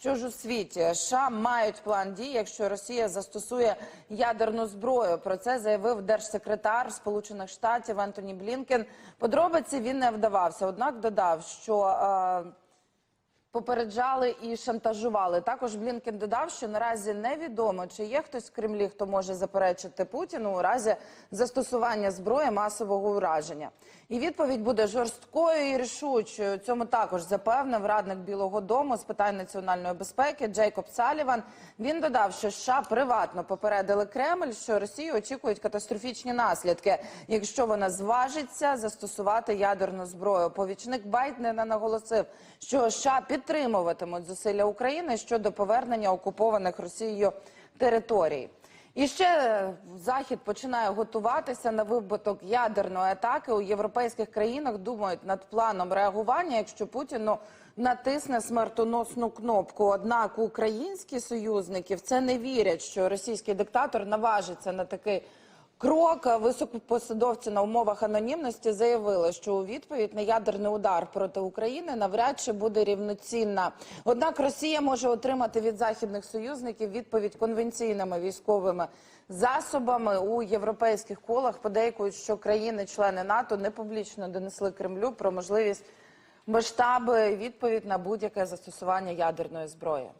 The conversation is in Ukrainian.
Що ж у світі США мають план дій, якщо Росія застосує ядерну зброю. Про це заявив держсекретар Сполучених Штатів Антоні Блінкен. Подробиці він не вдавався однак додав, що е, Попереджали і шантажували. Також Блінкен додав, що наразі невідомо, чи є хтось в Кремлі, хто може заперечити Путіну у разі застосування зброї масового ураження. І відповідь буде жорсткою і рішучою. Цьому також запевнив радник Білого Дому з питань національної безпеки Джейкоб Саліван. Він додав, що США приватно попередили Кремль, що Росію очікують катастрофічні наслідки, якщо вона зважиться застосувати ядерну зброю. Повічник Байдена наголосив, що США підтримуватимуть зусилля України щодо повернення окупованих Росією територій. І ще е, захід починає готуватися на випадок ядерної атаки у європейських країнах. Думають над планом реагування, якщо Путін ну, натисне смертоносну кнопку. Однак українські союзники в це не вірять, що російський диктатор наважиться на такий крок. Високопосадовці на умовах анонімності заявили, що у відповідь на ядерний удар проти України навряд чи буде рівноцінна. Однак Росія може отримати від західних союзників відповідь конвенційними військовими засобами у європейських колах. Подейкують, що країни-члени НАТО не публічно донесли Кремлю про можливість масштаби відповідь на будь-яке застосування ядерної зброї.